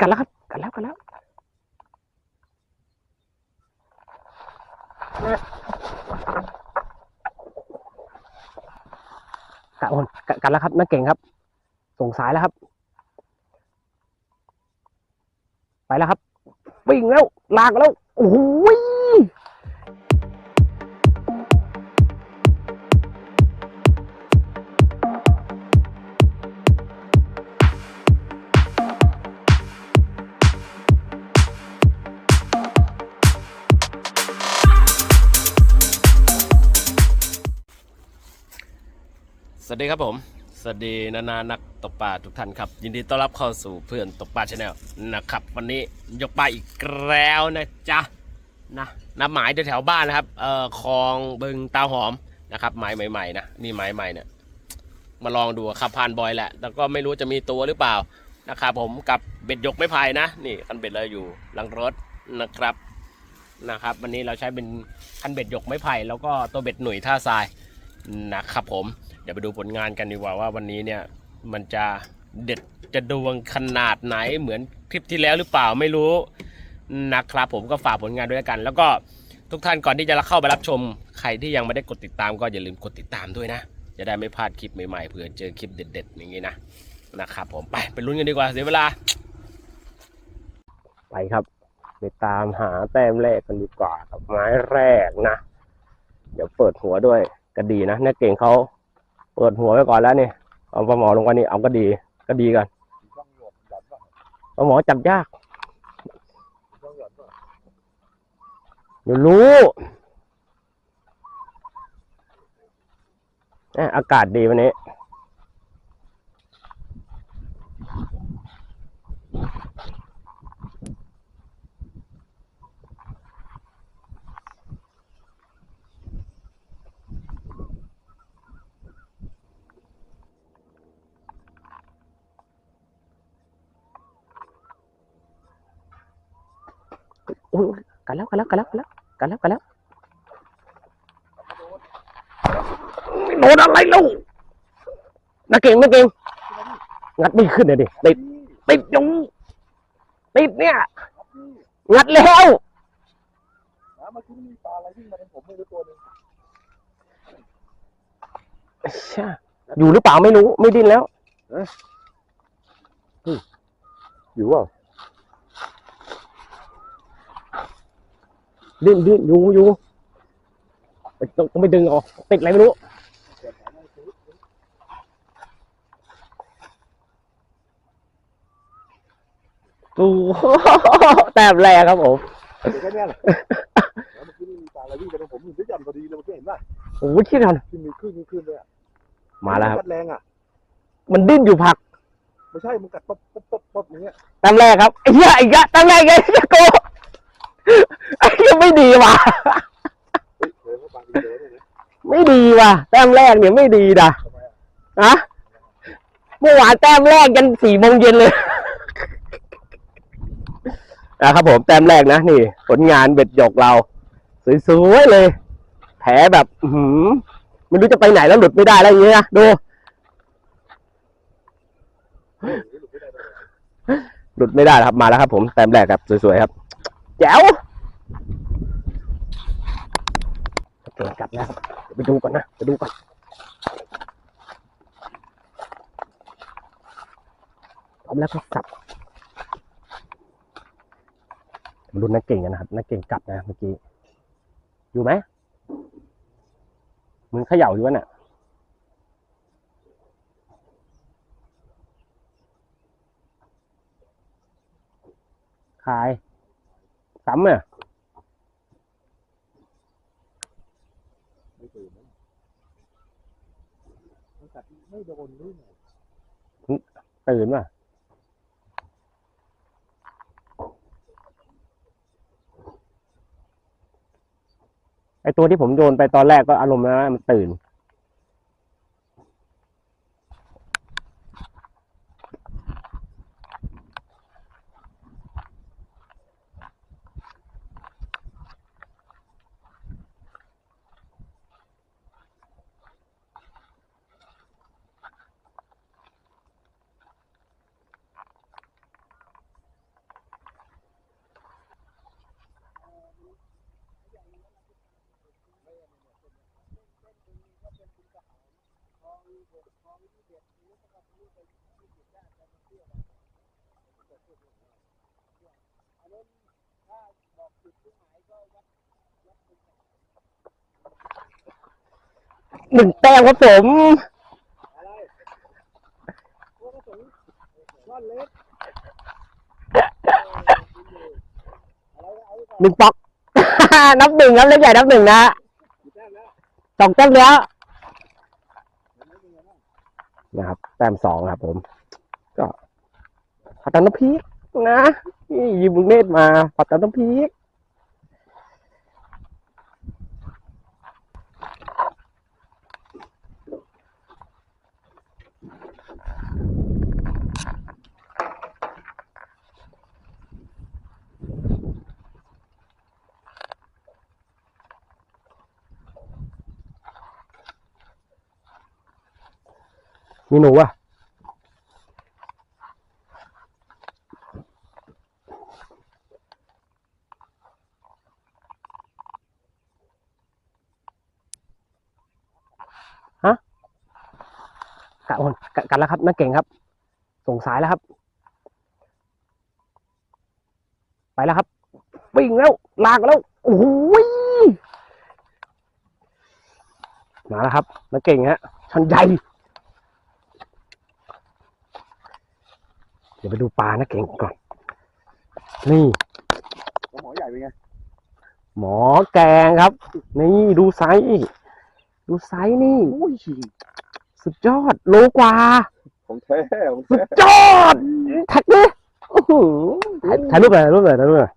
กันแล้วครับกันแล้วกันแล้วกะโอนกันแล้วครับนักเก่งครับ ส่งสายแล้วครับ ไปแล้วครับวิ่งแล้วลากแล้วโอ้ย สวัสดีครับผม สวัสดีนานานักตกปลาทุกท่านครับ ยินดีต้อนรับเข้าสู่เพื่อนตกปลาชาแนลนะครับ วันนี้ยกปลาอีกแล้วนะจ๊ะนะนับหมายแถวบ้านนะครับเอ่อคลองบึงตาหอมนะครับหมายใหม่ๆนะนี่หมายใหม่เนี่ยมาลองดูขับผ่านบอยแหละแต่ก็ไม่รู้จะมีตัวหรือเปล่านะครับผมกับเบ็ดยกไม้ไผ่นะ นี่คันเบ็ดเราอยู่หลังรถนะครับนะครับ วันนี้เราใช้เป็นคันเบ็ดยกไม้ไผ่แล้วก็ตัวเบ็ดหนุ่ยท่าทรายนะครับผม ดี๋ยวไปดูผลงานกันดีกว่าว่าวันนี้เนี่ยมันจะเด็ดจะดวงขนาดไหนเหมือนคลิปที่แล้วหรือเปล่าไม่รู้นะครับผมก็ฝากผลงานด้วยกัน แล้วก็ทุกท่านก่อนที่จะเข้าไปรับชม ใครที่ยังไม่ได้กดติดตามก็อย่าลืมกดติดตามด้วยนะ จะได้ไม่พลาดคลิปใหม่ๆเผื่อเจอคลิปเด็ด ๆ อย่างนี้นะนะครับผมไปไปลุ้นกันดีกว่าเสียเวลา ไปครับไปตามหาแต้มแรกกันดีกว่ากับไม้แรกนะ เดี๋ยวเปิดหัวด้วยก็ดีนะนักเก่งเขา เปิดหัวไว้ก่อนแล้วนี่เอาปลาหมอลงไปนี่เอาก็ดี ก็ดีกันปลาหมอจับยากเดี๋ยวรู้เอ้ยอากาศดีวันนี้ อุ้ยอุ๊ยกันแล้วกันแล้วกันแล้วกันแล้วกันแล้วกันแล้วโดนอะไรลูกนักเก่งนักเก่งงัดไม่ขึ้นเลยดิติดติดอยู่ติดเนี่ย งัดแล้วน้ำเมื่อกี้มีปลาอะไรวิ่งมาเป็นผมไม่รู้ตัวหนึงเชี่ยอยู่หรือเปล่าไม่รู้ ไม่ดิ้นแล้วอยู่เปล่า ดิ้นดิ้นอยู่อยู่ไปต้องต้องไปดึงออก ติดอะไรไม่รู้ตูแต้มแรกครับผมเดี๋ยวแค่เนี้ยแหละน้ำเมื่อกี้มีปลาอะไรวิ่งมาเป็นผมอยู่ด้วยกันพอดีเลยเมื่อกี้เห็นป่ะโอ้โหที่ทันที่มีคลื่นมีคลื่นด้วยอะมาแล้วครับกัดแรงอะ มันดิ้นอยู่ผักไม่ใช่มันกัดป๊บป๊บป๊บป๊บอย่างเงี้ยแต้มแรกครับไอ้เหี้ยไอ้ยะแต้มแรกไงจะโก ไอ้เหี้ยไม่ดีว่ะ เฮ้ยเดี๋ยวเขาปาดีเจเนี่ยนะไม่ดีว่ะ แต้มแรกเนี่ยไม่ดีนะทำไมอะฮะเมื่อวานแต้มแรกยันสี่โมงเย็นเลย นะครับผมแต้มแรกนะนี่ ผลงานเบ็ดหยกเรา สวยๆเลย แผลแบบ อื้อหือไม่รู้จะไปไหนแล้วหลุดไม่ได้แล้วอย่างเงี้ยนะดูหลุดไม่ได้ครับมาแล้วครับผมแต้มแรกครับสวยๆครับแจ๋ว เกิดกลับแล้วครับไปดูก่อนนะไปดูก่อนพร้อมแล้วก็กลับมาลุ้นนักเก่งกันนะครับนักเก่งกลับนะเมื่อกี้อยู่ไหมมึงเขย่าอยู่วะเนี่ยขายซ้ำอะไม่ตื่นนะมันกัด ไม่โดนด้วยไงตื่นป่ะไอตัวที่ผมโยนไปตอนแรกก็อารมณ์นะมันตื่น หนึ่งแต้มครับผมหนึ่งปอก นับหนึ่งครับเล็กใหญ่นับหนึ่งนะสองแต้มแล้ว นะครับแต้มสองครับผม ก็ผัดน้ำพริกนะ นี่ยืมบุญเนตรมาผัดน้ำพริก มีหนูอะฮะกะโอนกะกันแล้วครับนักเก่งครับ ส่งสายแล้วครับ ไปแล้วครับวิ่งแล้ว ลากแล้วโอ้โหยมาแล้วครับนักเก่งฮะชันใหญ่ เดี๋ยวไปดูปลานะเก่งก่อน นี่แล้วหมอใหญ่เป็นไง หมอแกงครับ นี่ดูไซส์ดูไซส์นี่ อุ้ยสุดยอดโลกว่า ของแท้ของสุแท้ ดยอดแท็กดิอื้อหือถ่ายถ่ายรูปเลยถ่ายรูปเลยถ่ายรูปเลย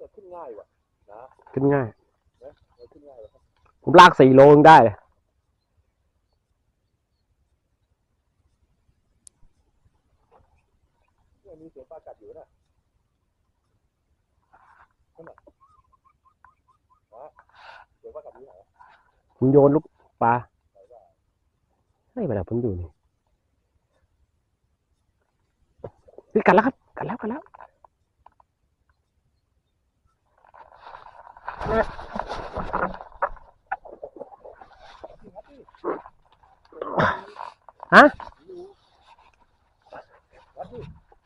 แต่ขึ้นง่ายว่ะขึ้นง่ายเอาขึ้นง่ายว่ะผมลากสี่โลยังได้เลยเนี่ยมีเสียงปลากัดอยู่นะนั่นน่ะวะเสียงปลากัดอยู่ไหนผมโยนลูกปลาไม่เป็นไรผมอยู่นี่เฮ้ยกัดแล้วครับกัดแล้วกัดแล้ว ฮะ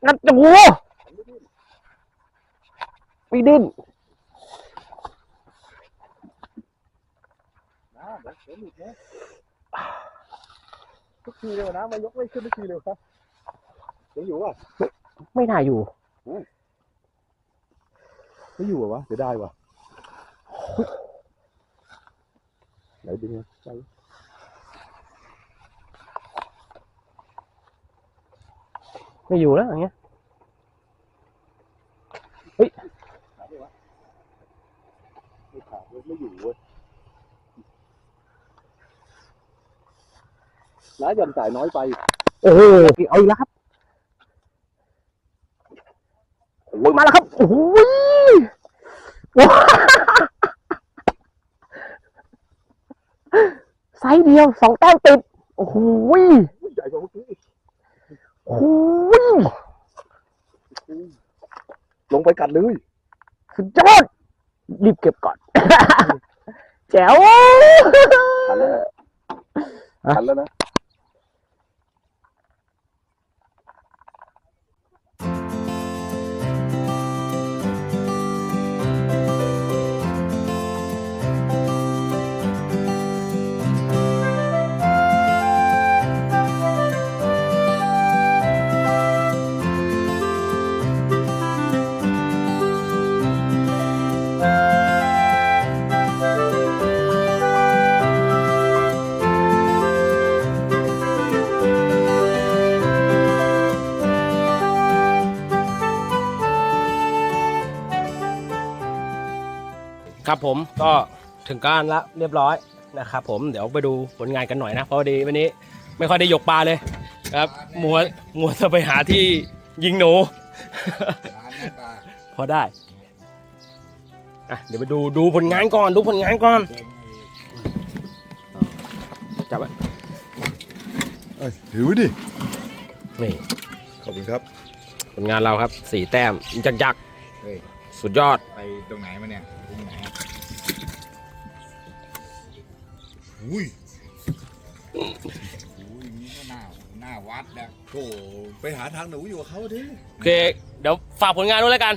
งัดโอ้โหไม่ดิ้นนะเดี๋ยวเดี๋ยวหลุดนะทุกทีเลยวนะมายกไม่ขึ้นทุกทีเลยวะยังอยู่อะไม่น่าอยู่ ไม่อยู่เหรอวะเสียดายวะ ไหนดึงนะไปไม่อยู่แล้วอย่างเงี้ยขาดเลยวะไม่ขาดเว้ยไม่อยู่เว้ยน้าหย่อนสายน้อยไป โอ้โหเอาอีกแล้วครับโอ้ยมาแล้วครับ โอ้โหว้าวไซส์เดียวสองแต้มติด โอ้โหอุ้ยใหญ่กว่าเมื่อกี้อีกโอ้โหลงไปกัดเลย สุดยอด รีบเก็บก่อน แจ๋ว ทันแล้วนะฮะทันแล้วนะ ผมก็ถึงการละเรียบร้อยนะครับผมเดี๋ยวไปดูผลงานกันหน่อยนะเพราะว่าดีวันนี้ไม่ค่อยได้ยกปลาเลยครับมัวมัวจะไปหาที่ยิงหนู พอได้อะเดี๋ยวไปดูดูผลงานก่อนดูผลงานก่อนจับไว้เอ้ยถือไว้ดินี่ขอบคุณครับ ผลงานเราครับสี่แต้มยักยักษ์เฮ้ยๆ สุดยอด ไปตรงไหนมาเนี่ยตรงไหนอะอุ้ยอุ้ยนี่ก็หน้าหน้าวัดนะโถไปหาทางหนูอยู่กับเขาดิโอเค เดี๋ยวฝากผลงานด้วยแล้วกัน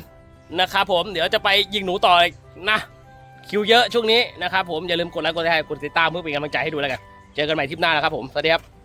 นะครับผม เดี๋ยวจะไปยิงหนูต่ออีกนะ คิวเยอะช่วงนี้นะครับผม อย่าลืมกดไลค์กดแชร์กดติดตามเพื่อเป็นกำลังใจให้ดูแล้วกัน เจอกันใหม่ทริปหน้านะครับผม สวัสดีครับ